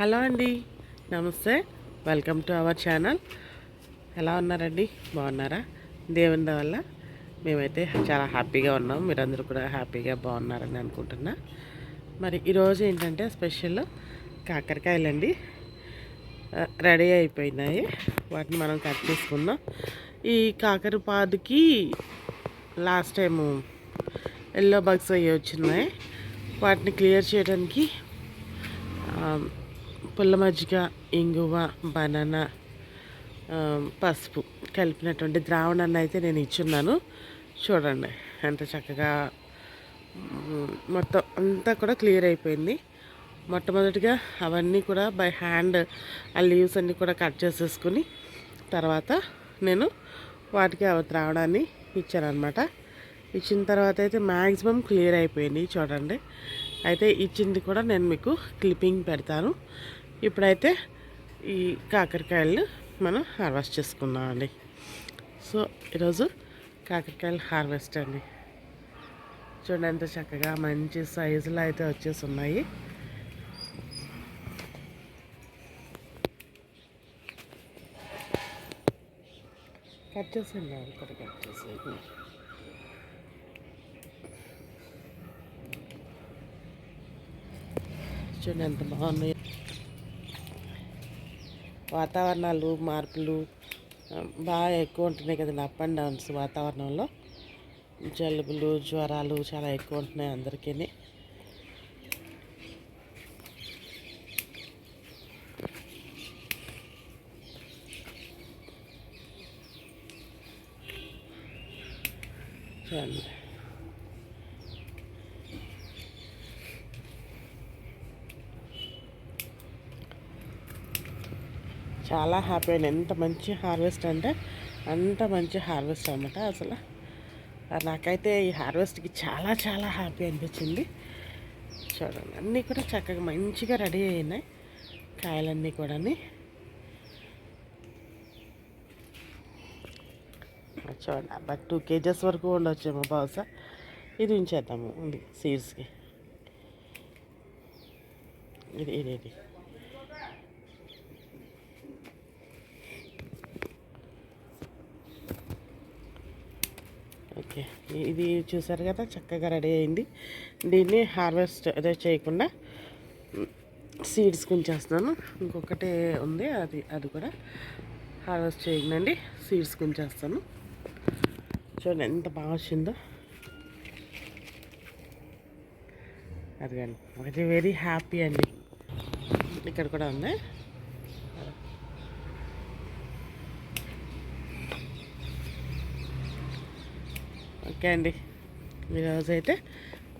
Hello అండి. నమస్తే. Welcome to our channel. ఎలా ఉన్నారండి? బాగున్నారా? దేవుని వల్ల మేమైతే చాలా హ్యాపీగా ఉన్నాం. మీరందరూ కూడా హ్యాపీగా బాగున్నారని అనుకుంటున్నా. మరి ఈరోజు ఏంటంటే స్పెషల్ కాకరకాయలండి. రెడీ అయిపోయినాయి. వాటిని మనం కట్ చేసుకుందాం. ఈ కాకరపాదుకి లాస్ట్ టైము ఎల్లో బగ్స్ అయ్యి వచ్చినాయి. వాటిని క్లియర్ చేయడానికి పుల్ల మజ్జిగ ఇంగువ బనానా పసుపు కలిపినటువంటి ద్రావణాన్ని అయితే నేను ఇచ్చున్నాను. చూడండి ఎంత చక్కగా మొత్తం అంతా కూడా క్లియర్ అయిపోయింది. మొట్టమొదటిగా అవన్నీ కూడా బై హ్యాండ్ ఆ లీవ్స్ అన్నీ కూడా కట్ చేసేసుకుని తర్వాత నేను వాటికి అవి త్రావడాన్ని ఇచ్చానమాట ఇచ్చిన తర్వాత అయితే మ్యాక్సిమం క్లియర్ అయిపోయింది చూడండి. అయితే ఇచ్చింది కూడా నేను మీకు క్లిప్పింగ్ పెడతాను. ఇప్పుడైతే ఈ కాకరకాయలు మనం హార్వెస్ట్ చేసుకుందామండి సో ఈరోజు కాకరకాయలు హార్వెస్ట్ అండి. చూడండి ఎంత చక్కగా మంచి సైజులో అయితే వచ్చేసి ఉన్నాయి కట్ చేసేయండి అవి కూడా కట్ చేసేయండి. చూడండి ఎంత బాగున్నాయి. వాతావరణాలు మార్పులు బాగా ఎక్కువ ఉంటున్నాయి కదండి. అప్ అండ్ డౌన్స్ వాతావరణంలో. జలుబులు జ్వరాలు చాలా ఎక్కువ ఉంటున్నాయి అందరికీ చూడండి. చాలా హ్యాపీ అయినా. ఎంత మంచి హార్వెస్ట్ అంటే అంత మంచి హార్వెస్ట్ అనమాట అసలు. నాకైతే ఈ హార్వెస్ట్కి చాలా చాలా హ్యాపీ అనిపించింది. చూడండి అన్నీ కూడా చక్కగా మంచిగా రెడీ అయినాయి. కాయలన్నీ కూడా చూడండి అబ్బా టూ కేజెస్ వరకు ఉండొచ్చేమో బహుశా. ఇది ఉంచేద్దాము ఉంది సీడ్స్కి ఇది ఇది ఇది. ఓకే. ఇది చూసారు కదా చక్కగా రెడీ అయింది. దీన్ని హార్వెస్ట్ అదే చేయకుండా సీడ్స్ ఉంచేస్తున్నాను ఇంకొకటి ఉంది అది అది కూడా హార్వెస్ట్ చేయనండి సీడ్స్ కుంచేస్తాను. చూడండి ఎంత బాగా వచ్చిందో. అదిగండి అది వెరీ హ్యాపీ అండి. ఇక్కడ కూడా ఉంది. ఓకే అండి. ఈరోజు అయితే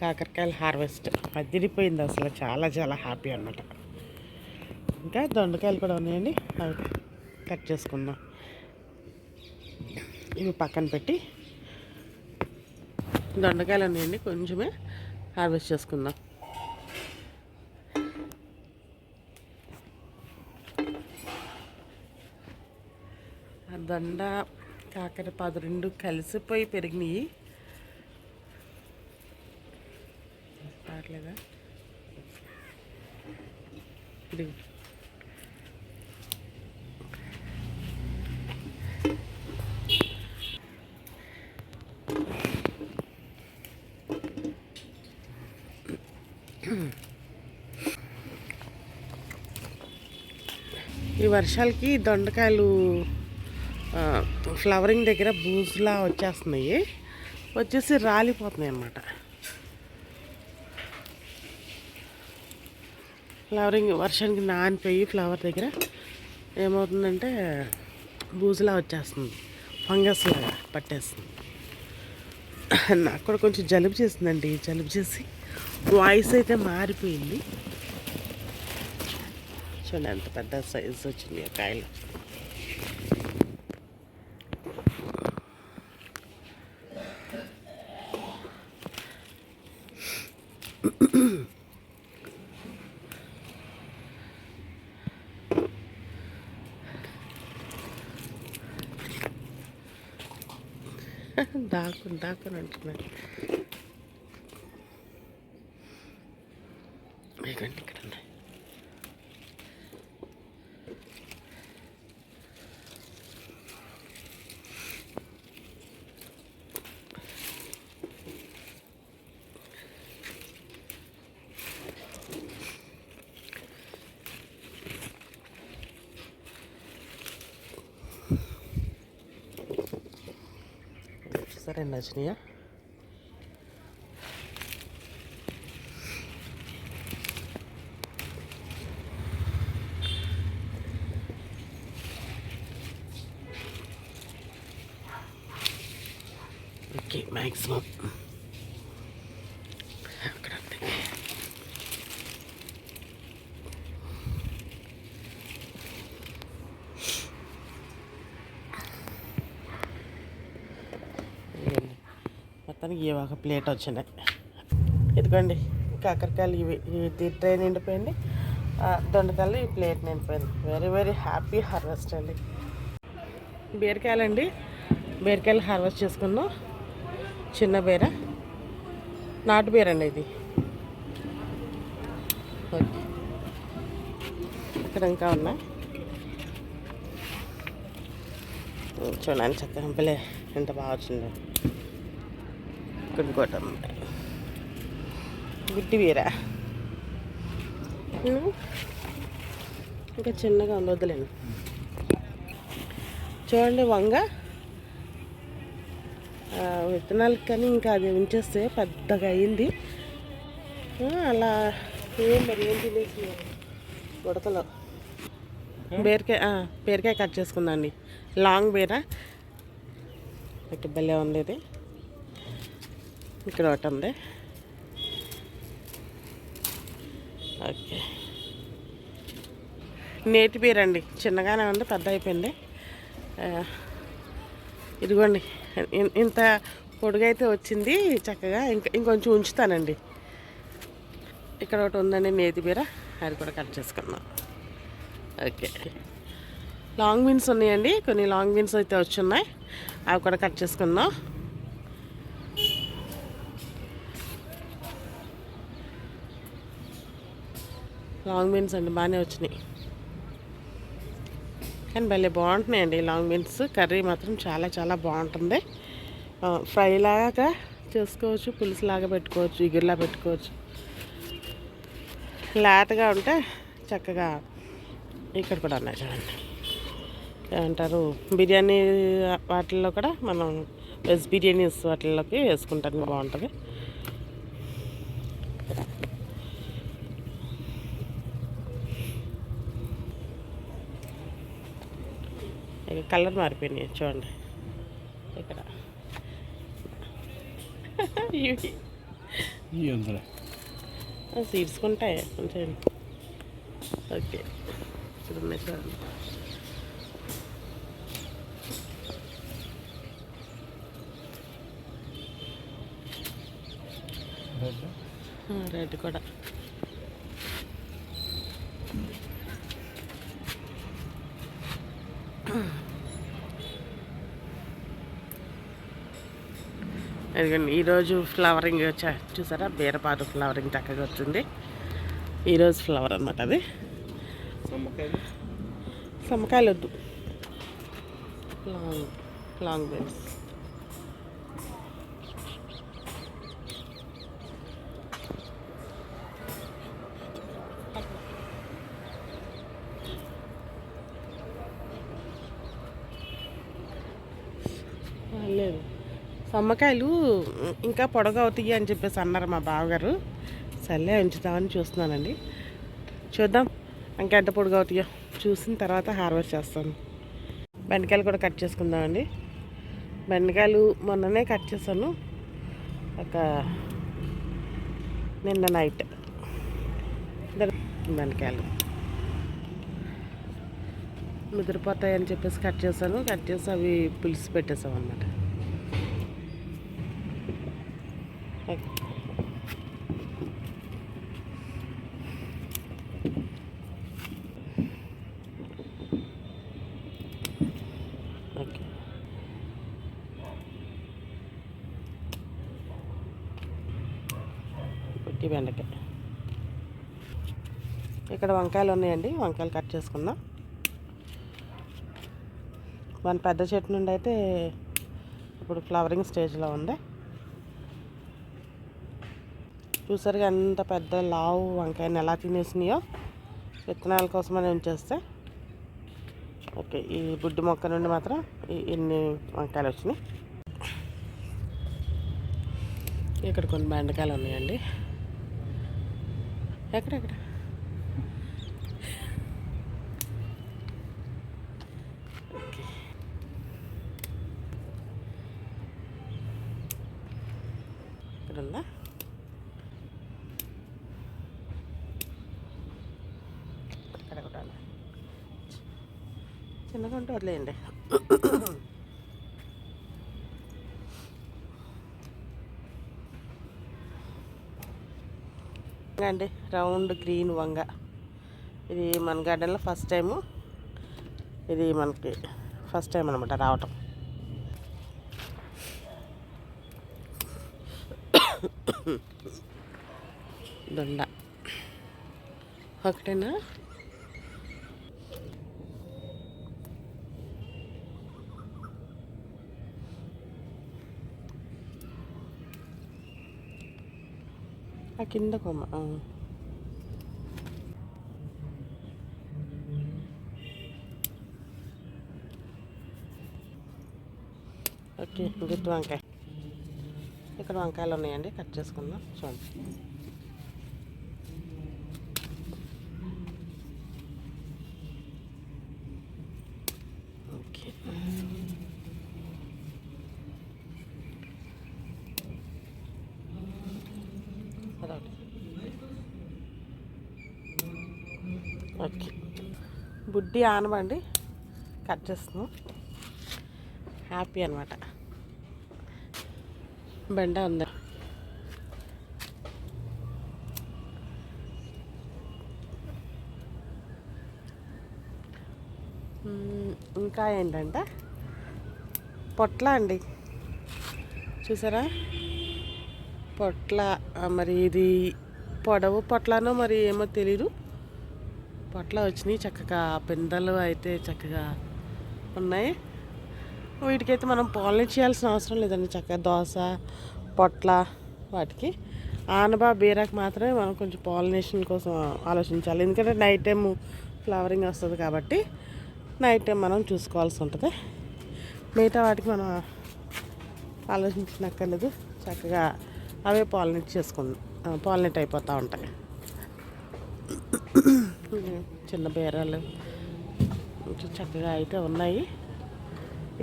కాకరకాయల హార్వెస్ట్. అదిరిపోయింది అసలు. చాలా చాలా హ్యాపీ అన్నమాట. ఇంకా దొండకాయలు కూడా ఉన్నాయండి. అవి కట్ చేసుకుందాం. ఇవి పక్కన పెట్టి దొండకాయలు ఉన్నాయండి. కొంచెమే హార్వెస్ట్ చేసుకుందాం. ఆ దొండ కాకరపాదు రెండు కలిసిపోయి పెరిగినాయి. రావట్లేదా ఇది. ఈ వర్షాలకి దొండకాయలు ఫ్లవరింగ్ దగ్గర బూజులా వచ్చేస్తున్నాయి. వచ్చేసి రాలిపోతున్నాయి అన్నమాట. ఫ్లవరింగ్ వర్షానికి నానిపోయి ఫ్లవర్ దగ్గర ఏమవుతుందంటే బూజులా వచ్చేస్తుంది. ఫంగస్ లాగా పట్టేస్తుంది. నాకు కూడా కొంచెం జలుబు చేసిందండి జలుబు చేసి వాయిస్ అయితే మారిపోయింది. చూడండి ఎంత పెద్ద సైజు వచ్చింది ఆ కాయలు. ഉണ്ടാക്കും ഉണ്ടാക്കുന്നുണ്ട് రెండు వచ్చినాయా ఓకే మ్యాక్సిమం అక్కడ అంతే. ఇదిగోండి. మొత్తానికి ఇవి ఒక ప్లేట్ వచ్చినాయి. ఇదిగోండి కాకరకాయలు ఇవి. ఇది ట్రే నిండిపోయింది. దొండకాయలు ఈ ప్లేట్ నిండిపోయింది. వెరీ వెరీ హ్యాపీ హార్వెస్ట్ అండి. బీరకాయలండి. బీరకాయలు హార్వెస్ట్ చేసుకున్నాం. చిన్న బీర. నాటు బీర అండి ఇది. ఓకే. ఇక్కడ ఇంకా ఉన్నాయి. చూడండి చక్కగా పిల్లే ఎంత బాగా వచ్చిందో. ఇంకోటి ఉంది గుడ్డి బీర. ఇంకా చిన్నగా ఉంది వద్దులేండి చూడండి వంగ. విత్తనాలు కానీ ఇంకా అది ఉంచేస్తే పెద్దగా అయింది. అలా ఏం మరి ఏం తినేసి ఉడకలో బీరకాయ బీరకాయ కట్ చేసుకుందండి లాంగ్ బీర. ఇక్కడ భలే ఉంది ఇది. ఇక్కడ ఒకటి ఉంది ఓకే. నేతి బీరండి చిన్నగానే ఉంది పెద్ద అయిపోయింది. ఇదిగోండి. ఇంత పొడుగైతే వచ్చింది చక్కగా ఇంకా ఇంకొంచెం ఉంచుతానండి. ఇక్కడ ఒకటి ఉందండి నేతి బీర. అది కూడా కట్ చేసుకుందాం. ఓకే. లాంగ్ బీన్స్ ఉన్నాయండి కొన్ని లాంగ్ బీన్స్ అయితే వచ్చున్నాయి. అవి కూడా కట్ చేసుకుందాం. లాంగ్ బీన్స్ అండి బాగానే వచ్చినాయి. కానీ భలే బాగుంటున్నాయండి లాంగ్ బీన్స్ కర్రీ మాత్రం చాలా చాలా బాగుంటుంది. ఫ్రై లాగా చేసుకోవచ్చు పులుసులాగా పెట్టుకోవచ్చు ఇగురులా పెట్టుకోవచ్చు. లేతగా ఉంటే చక్కగా ఇక్కడ కూడా ఉన్నాయి చూడండి. ఏమంటారు బిర్యానీ వాటిల్లో కూడా మనం వెజ్ బిర్యానీస్ వాటిల్లోకి వేసుకుంటానికి బాగుంటుంది ఇక కలర్ మారిపోయినాయి చూడండి. ఇక్కడ. వందలే సీడ్స్కుంటాయి కొంచెం. ఓకే. ఉన్నాయి చూడండి రెడ్ కూడా. ఎందుకంటే ఈరోజు ఫ్లవరింగ్ చూసారా? బీరపాదు ఫ్లవరింగ్ చక్కగా వచ్చింది. ఈరోజు ఫ్లవర్ అనమాట అది. సమ్మకాయలు. వద్దు. లాంగ్ లాంగ్ బీన్స్ లేదు బొమ్మకాయలు ఇంకా పొడగ అవుతాయి అని చెప్పేసి అన్నారు మా బావగారు. సర్లే ఉంచుదామని చూస్తున్నానండి. చూద్దాం ఇంకా ఎంత పొడుగు అవుతాయో. చూసిన తర్వాత హార్వెస్ట్ చేస్తాను. బెండకాయలు కూడా కట్ చేసుకుందామండి. బెండకాయలు మొన్ననే కట్ చేశాను. ఒక నిన్న నైట్. బెండకాయలు ముదిరిపోతాయని అని చెప్పేసి కట్ చేశాను. కట్ చేసి అవి పులుసు పెట్టేసాం అన్నమాట ఓకే పుట్టి బెండకాయ ఇక్కడ వంకాయలు ఉన్నాయండి. వంకాయలు కట్ చేసుకుందాం. మన పెద్ద చెట్టు నుండి అయితే ఇప్పుడు ఫ్లవరింగ్ స్టేజ్లో ఉంది. చూసారుగా ఎంత పెద్ద లావు వంకాయని ఎలా తినేసినాయో? విత్తనాల కోసమని ఉంచేస్తే. ఓకే ఈ బుడ్డి మొక్క నుండి మాత్రం ఇన్ని వంకాయలు వచ్చినాయి. ఇక్కడ కొన్ని బెండకాయలు ఉన్నాయండి. ఎక్కడెక్కడ ఓకే ఇక్కడ ఉందా ఇక్కడ కూడా ఉంది. చిన్నగా ఉంటే వదిలేయండి వంగ అండి రౌండ్ గ్రీన్ వంగ. ఇది మన గార్డెన్లో ఫస్ట్ టైము ఇది మనకి ఫస్ట్ టైం అనమాట రావటం. దొండ. ఒకటేనా? ఆ కింద కొమ్మ ఓకే గుత్తి వంకాయ. ఇక్కడ వంకాయలు ఉన్నాయండి కట్ చేసుకుందాం చూడండి. ఓకే. ఓకే. బుడ్డి ఆనబండి కట్ చేస్తున్నాం. హ్యాపీ అనమాట బెండ ఉంది. ఇంకా ఏంటంటే పొట్ల అండి. చూసారా? పొట్ల మరి ఇది పొడవు పొట్లనో మరి ఏమో తెలీదు. పొట్ల వచ్చినాయి చక్కగా పిందెలు అయితే చక్కగా ఉన్నాయి. వీటికైతే మనం పాలన చేయాల్సిన అవసరం లేదండి చక్కగా దోశ పొట్ల వాటికి. ఆనబా బీరాకు మాత్రమే మనం కొంచెం పాలినేషన్ కోసం ఆలోచించాలి. ఎందుకంటే నైట్ టైం ఫ్లవరింగ్ వస్తుంది కాబట్టి నైట్ టైం మనం చూసుకోవాల్సి ఉంటుంది. మిగతా వాటికి మనం ఆలోచించినక్కర్లేదు. చక్కగా అవే పాలినేట్ చేసుకుందాం పాలినేట్ అయిపోతూ ఉంటాయి. చిన్న బీరాలు చక్కగా అయితే ఉన్నాయి.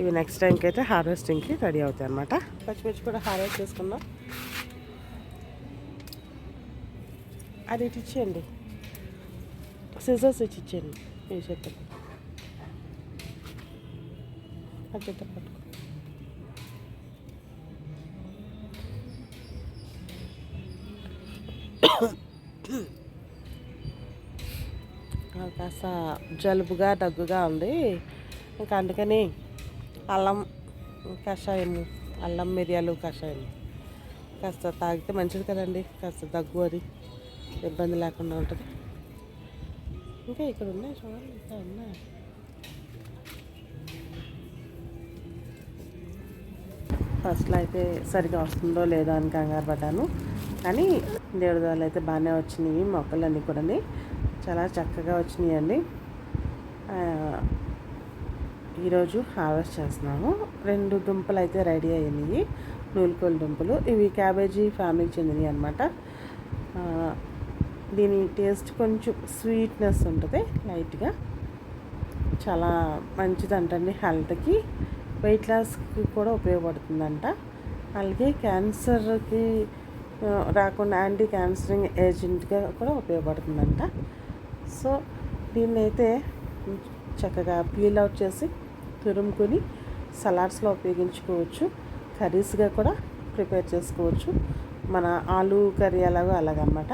ఇవి నెక్స్ట్ టైంకి అయితే హార్వెస్టింగ్కి రెడీ అవుతాయి అనమాట పచ్చిమిర్చి కూడా హార్వెస్ట్ చేసుకుందాం. అది ఇటు ఇచ్చేయండి. సిజర్స్ ఇచ్చి ఇచ్చేయండి. ఈ చేత ఆ చేత పట్టుకో. Hmm. కాస్త జలుబుగా దగ్గుగా ఉంది. ఇంకా అందుకని అల్లం కషాయం అల్లం మిరియాలు కషాయం కాస్త తాగితే మంచిది కదండి. కాస్త దగ్గు అది ఇబ్బంది లేకుండా ఉంటుంది. ఇంకా ఇక్కడ ఉన్నాయి చూడండి ఇంకా ఉన్నాయి. ఫస్ట్లో అయితే సరిగా వస్తుందో లేదో అని కంగారు పడ్డాను. కానీ దేవుడి వాళ్ళు అయితే బాగానే వచ్చినాయి మొక్కలన్నీ కూడా చాలా చక్కగా వచ్చినాయండి. ఈరోజు హార్వెస్ట్ చేస్తున్నాము. రెండు దుంపలు అయితే రెడీ అయినాయి. నూలుకోలు దుంపలు. ఇవి క్యాబేజీ ఫ్యామిలీకి చెందినవి అనమాట దీని టేస్ట్ కొంచెం స్వీట్నెస్ ఉంటుంది లైట్గా. చాలా మంచిదంటండి హెల్త్కి. వెయిట్ లాస్కి కూడా ఉపయోగపడుతుందంట. అలాగే క్యాన్సర్కి రాకుండా యాంటీ క్యాన్సరింగ్ ఏజెంట్గా కూడా ఉపయోగపడుతుందంట. సో దీన్ని అయితే చక్కగా పీల్ అవుట్ చేసి తురుముకొని సలాడ్స్లో ఉపయోగించుకోవచ్చు. కర్రీస్గా కూడా ప్రిపేర్ చేసుకోవచ్చు. మన ఆలు కర్రీ అలాగో అలాగనమాట.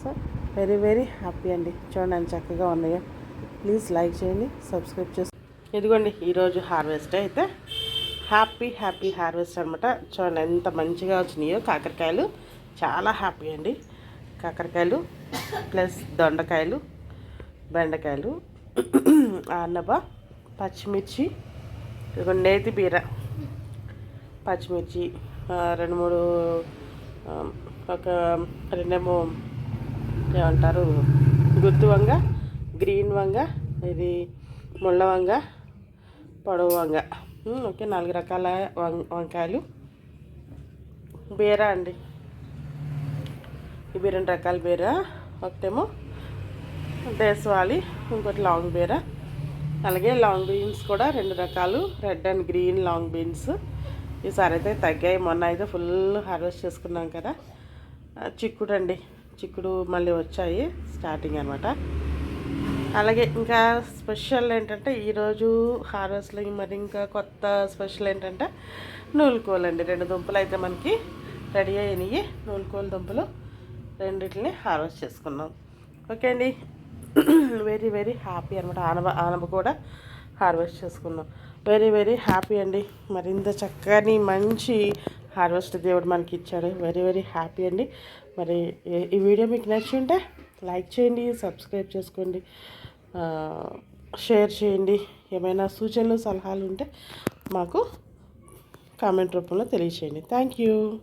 సో వెరీ వెరీ హ్యాపీ అండి. చూడండి చక్కగా ఉన్నాయో. ప్లీజ్ లైక్ చేయండి సబ్స్క్రైబ్ చేసి ఇదిగోండి ఈరోజు హార్వెస్ట్ అయితే హ్యాపీ హ్యాపీ హార్వెస్ట్ అనమాట. చూడండి ఎంత మంచిగా వచ్చినాయో కాకరకాయలు. చాలా హ్యాపీ అండి. కాకరకాయలు ప్లస్ దొండకాయలు బెండకాయలు అన్నబ పచ్చిమిర్చి నేతి బీర. పచ్చిమిర్చి రెండు మూడు ఒక రెండేమో ఏమంటారు గుత్తు వంగ గ్రీన్ వంగ ఇది ముళ్ళ వంగ పొడవు వంగ. ఓకే నాలుగు రకాల వం వంకాయలు. బీర అండి. ఇవి రెండు రకాల బీరా ఒకటేమో దేశవాళి ఇంకోటి లాంగ్ బీరా. అలాగే లాంగ్ బీన్స్ కూడా రెండు రకాలు red and green long beans. ఈసారి అయితే తగ్గాయి. మొన్న అయితే ఫుల్ హార్వెస్ట్ చేసుకున్నాం కదా. చిక్కుడు అండి చిక్కుడు మళ్ళీ వచ్చాయి స్టార్టింగ్ అనమాట అలాగే ఇంకా స్పెషల్ ఏంటంటే ఈరోజు హార్వెస్ట్లో మరి ఇంకా కొత్త స్పెషల్ ఏంటంటే నూలుకోలు అండి రెండు దుంపలు అయితే మనకి రెడీ అయినాయి. నూలుకోలు దుంపలు. రెండింటిని హార్వెస్ట్ చేసుకున్నాం. ఓకే అండి. వెరీ వెరీ హ్యాపీ అనమాట ఆనబ ఆనబ కూడా హార్వెస్ట్ చేసుకున్నాం. వెరీ వెరీ హ్యాపీ అండి. మరి ఇంత చక్కని మంచి హార్వెస్ట్ దేవుడు మనకి ఇచ్చాడు. వెరీ వెరీ హ్యాపీ అండి. మరి ఈ- వీడియో మీకు నచ్చి ఉంటే లైక్ చేయండి సబ్స్క్రైబ్ చేసుకోండి షేర్ చేయండి. ఏమైనా సూచనలు సలహాలు ఉంటే మాకు కామెంట్ రూపంలో తెలియచేయండి. Thank you.